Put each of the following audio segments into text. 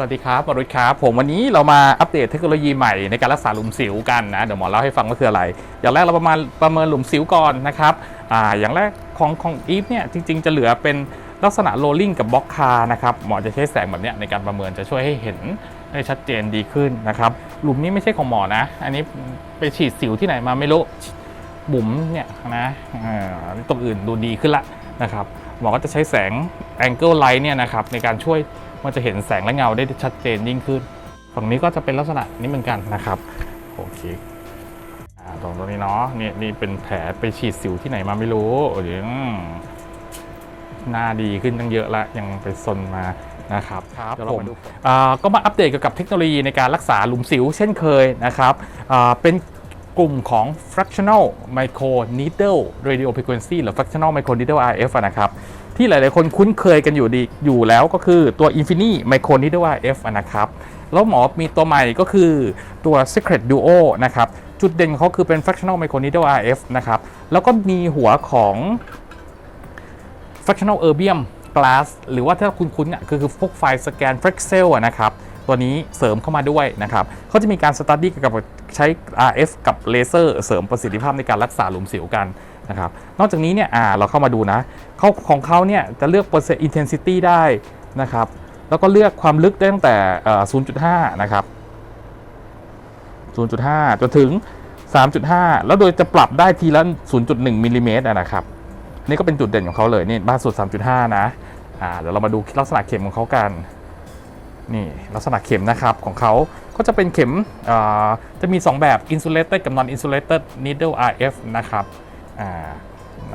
สวัสดีครับมรุษครับผมวันนี้เรามาอัปเดตเทคโนโลยีใหม่ในการรักษาหลุมสิวกันนะ เดี๋ยวหมอเล่าให้ฟังว่าคืออะไร อย่างแรกเราประมาณประเมินหลุมสิวก่อนนะครับอ่าอย่างแรกของของอีฟเนี่ยจริง ๆ จะเหลือเป็นลักษณะโรลลิ่งกับบล็อกคานะครับหมอจะใช้แสงแบบเนี้ยในการประเมินจะช่วยให้เห็นได้ชัดเจนดีขึ้นนะครับหลุมนี้ไม่ใช่ของหมอนะ อันนี้ไปฉีดสิวที่ไหนมาไม่รู้บุ๋มเนี่ยนะอ่ตรงอื่นดูดีขึ้นละนะครับหมอก็จะใช้แสง Angle Light เนี่ยนะครับในการช่วย มันจะเห็นแสงและเงาได้ชัดเจนยิ่งขึ้น ฝั่งนี้ก็จะเป็นลักษณะนี้เหมือนกันนะครับโอเคอ่าตรงตรงนี้เนาะนี่นี่เป็นแผลไปฉีดสิวที่ไหนมาไม่รู้เดี๋ยวอืมหน้าดีขึ้นตั้งเยอะละยังไปซนมานะครับครับผมอ่าก็มาอัปเดตเกี่ยวกับเทคโนโลยีในการรักษาหลุมสิวเช่นเคยนะครับอ่าเป็นกลุ่มของ fractional micro needle radio frequency หรือ fractional micro needle RF อะนะครับ ที่หลาย ๆ คนคุ้นเคยกันอยู่ดีอยู่แล้วก็คือตัว Infini Micro Needle RF อะนะครับ แล้วหมอมีตัวใหม่ก็คือตัว Secret Duo นะครับ จุดเด่นของเขาคือเป็น Fractional Micro Needle RF นะครับ แล้วก็มีหัวของ Fractional Erbium Glass หรือว่าถ้าคุณคุ้นๆอะคือพวกไฟล์สแกน Frexel นะครับ ตัวนี้เสริมเข้ามาด้วยนะครับเขาจะมีการสตัดดี้เกี่ยวกับ ใช้ RF กับเลเซอร์เสริมประสิทธิภาพในการรักษาหลุมสิวกันนะครับนอกจากนี้เนี่ยเราเข้ามาดูนะเขาของเขาเนี่ยจะเลือกเปอร์เซ็นต์ intensity ได้นะครับแล้วก็เลือกความลึกได้ตั้งแต่ 0.5 นะครับ 0.5 จนถึง 3.5 แล้วโดยจะปรับได้ทีละ 0.1มิลลิเมตรนะครับ นี่ก็เป็นจุดเด่นของเขาเลย นี่บ้าสุด 3.5 นะ อ่า เดี๋ยวเรามาดูลักษณะเข็มของเขากัน นี่ลักษณะเข็มนะครับของเขาก็จะเป็นเข็มจะมี 2 แบบ insulated กับ non insulated needle RF นะครับ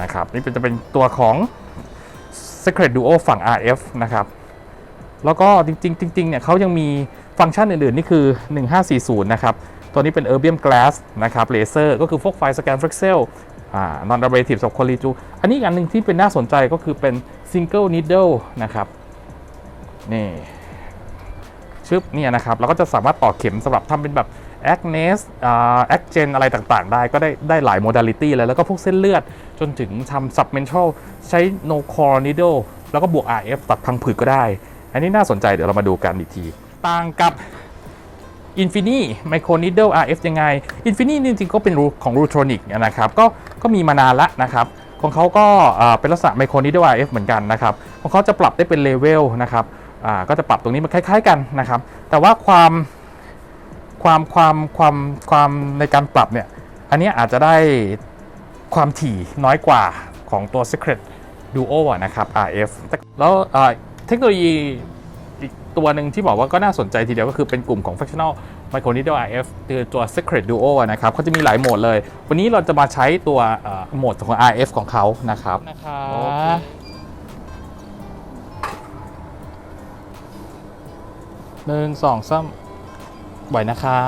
นะครับนี่เป็นจะเป็นตัวของ Secret Duo ฝั่ง RF นะครับแล้วก็จริงๆจริงๆเนี่ยเขายังมีฟังก์ชันอื่นๆ นี่คือ 1540 นะครับ ตัวนี้เป็น Erbium Glass นะครับเลเซอร์ก็คือพวกไฟสแกน Frexel อ่า non abrasive กับ Coliju อันนี้อันหนึ่งที่เป็นน่าสนใจก็คือเป็น Single Needle นะครับนี่ บเนี่ยนะครับเราก็จะสามารถต่อเข็มสำหรับทำเป็นแบบ a g n e s อ่า a g g e n อะไรต่างๆ ได้ก็ได้ได้หลายโมด a l i t y เลยแล้วก็พวกเส้นเลือดจนถึงทำ submental ใช้ no core needle แล้วก็บวก RF ตัดพังผืดก็ได้ อันนี้น่าสนใจเดี๋ยวเรามาดูกันอีกที ต่างกับ Infini Micro Needle RF ยังไง Infini จริงๆก็เป็นรูของ Rutronic นะครับก็ก็มีมานานละนะครับของเขาก็เป็นลักษณะ Micro Needle RF เหมือนกันนะครับ ของเขาจะปรับได้เป็นเลเวลนะครับ ก็จะปรับตรงนี้มันคล้าย ๆ กันนะครับ แต่ว่าความความความความความในการปรับเนี่ย อันเนี้ยอาจจะได้ความถี่น้อยกว่าของตัว Secret Duo อะนะครับ RF แล้วอ่าเทคโนโลยีอีกตัวหนึ่งที่บอกว่าก็น่าสนใจทีเดียวก็คือเป็นกลุ่มของ Fractional Micro Needle RF คือตัว Secret Duo อะนะครับเขาจะมีหลายโหมดเลย วันนี้เราจะมาใช้ตัวเอ่อโหมดของ RF ของเขานะครับนะคะ หนึ่งสองสามไหวนะคะ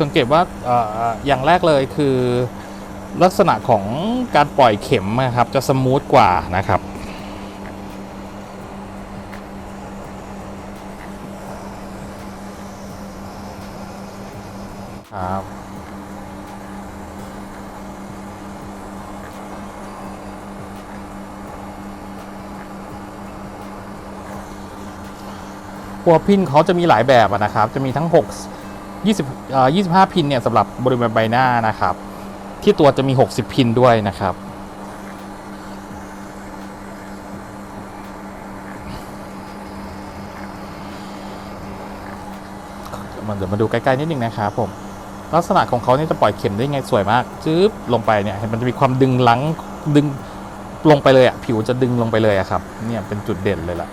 สังเกตว่าออย่างแรกเลยคือลักษณะของการปล่อยเข็มนะครับ จะสมูทกว่านะครับ ครับหัวพินเขาจะมีหลายแบบนะครับ จะมีทั้ง 6 20อ่อ25 พินเนี่ยสำหรับบริเวณใบหน้านะครับ ที่ตัวจะมี 60 พินด้วยนะครับ มันเดี๋ยวมาดูใกล้ ๆ นิดนึงนะครับผม ลักษณะของเขาเนี่ยจะปล่อยเข็มได้ไงสวยมากจึ๊บลงไปเนี่ยเห็นมันจะมีความดึงลังดึงลงไปเลยอะผิวจะดึงลงไปเลยอะครับ เนี่ยเป็นจุดเด่นเลยล่ะ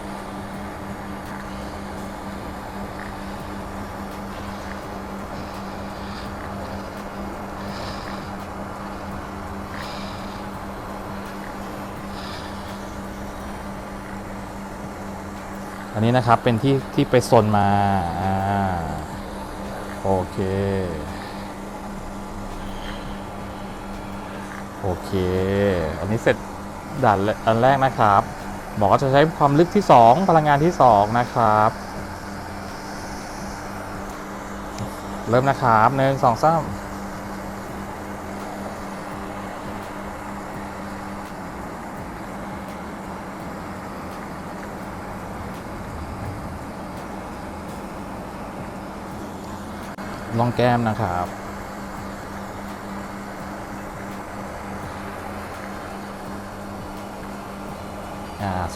อันนี้นะครับเป็นที่ที่ไปซนมา อ่า โอเค โอเค อันนี้เสร็จด่านอันแรกนะครับหมอก็จะใช้ความลึกที่ 2 พลังงานที่ 2 นะครับ เริ่มนะครับหนึ่งสองสามลองแก้มนะครับ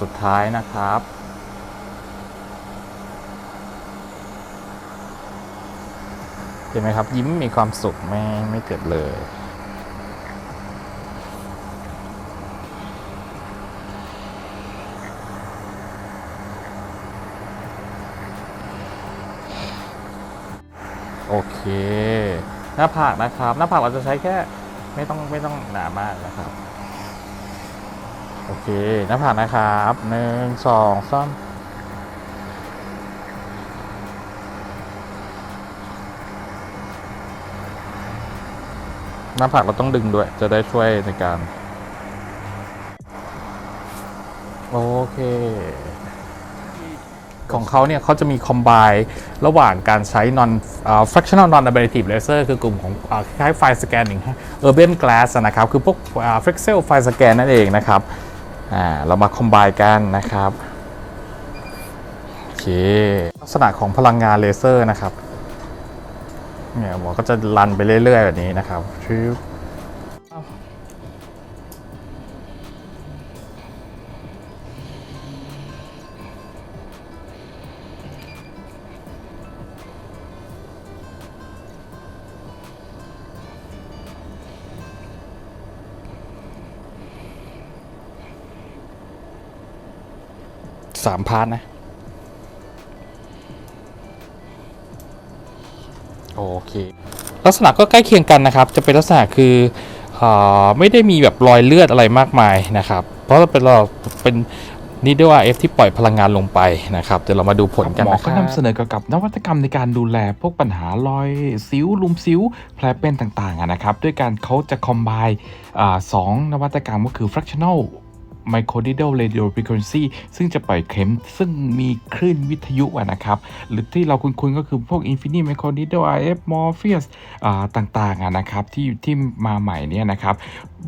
สุดท้ายนะครับ เห็นไหมครับ ยิ้มมีความสุขไม่ไม่เกิดเลยโอเค หน้าผากนะครับ หน้าผากเราจะใช้แค่ไม่ต้องไม่ต้องหนามากนะครับ โอเคหน้าผากนะครับหนึ่งสองสามหน้าผากเราต้องดึงด้วย จะได้ช่วยในการ โอเค ของเขาเนี่ยเขาจะมีคอมไบระหว่างการใช้ non อ่า fractional non ablative laser คือกลุ่มของคล้ายไฟสแกนอย่ง urban glass นะครับ คือพวก frexel ไฟสแกนนั่นเองนะครับ อ่าเรามาคอมไบกันนะครับโอเคลักษณะของพลังงานเลเซอร์นะครับเนี่ยหมอก็จะรันไปเรื่อยๆแบบนี้นะครับชิบ สามพาร์ทนะ โอเค ลักษณะก็ใกล้เคียงกันนะครับ จะเป็นลักษณะคืออาไม่ได้มีแบบรอยเลือดอะไรมากมายนะครับ เพราะเราเป็นเราเป็นนิดเดียวเอฟที่ปล่อยพลังงานลงไปนะครับ เดี๋ยวเรามาดูผลกันหมอนะคก็รับนำเสนอเกี่ยวกับนวัตกรรมในการดูแลพวกปัญหารอยสิวลุมสิวแผลเป็นต่างๆอะนะครับ ด้วยการเขาจะคอมไบสองนวัตกรรมก็คือ fractional microdial radio frequency ซึ่งจะปล่อยเข็มซึ่งมีคลื่นวิทยุะนะครับ หรือที่เราคุ้นๆก็คือพวก infinite microdial RF Morpheus อ่าต่างๆอะนะครับที่ที่มาใหม่เนี่ยนะครับ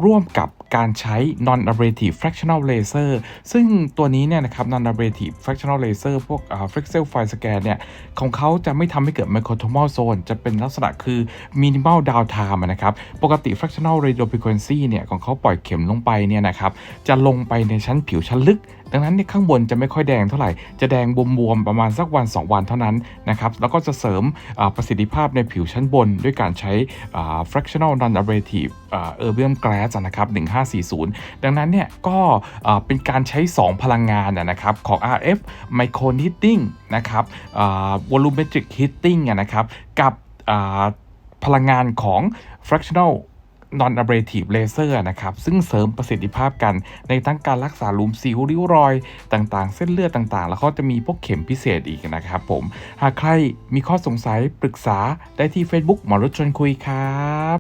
ร่วมกับการใช้ non ablative fractional laser ซึ่งตัวนี้เนี่ยนะครับ non ablative fractional laser พวก Frexel file scan เนี่ย ของเขาจะไม่ทำให้เกิด microtomal zone จะเป็นลักษณะคือ minimal downtime นะครับ ปกติ fractional radio frequency เนี่ย ของเขาปล่อยเข็มลงไปเนี่ยนะครับ จะลงไปในชั้นผิวชั้นลึก ดังนั้นเนี่ยข้างบนจะไม่ค่อยแดงเท่าไหร่ จะแดงบวมๆประมาณสักวัน 2 วันเท่านั้นนะครับแล้วก็จะเสริมประสิทธิภาพในผิวชั้นบน ด้วยการใช้ fractional non abrasive erbium glass นะครับ1540 ดังนั้นเนี่ยก็เป็นการใช้ 2 พลังงานนะครับของ RF micro heating นะครับ volumetric heating นะครับกับพลังงานของ fractional non abrasive laser นะครับ ซึ่งเสริมประสิทธิภาพกันในทั้งการรักษาลุมสิวริ้วรอยต่างๆ เส้นเลือดต่างๆ แล้วเขาจะมีพวกเข็มพิเศษอีกนะครับผม หากใครมีข้อสงสัยปรึกษาได้ที่ Facebook หมอรถชนคุยครับ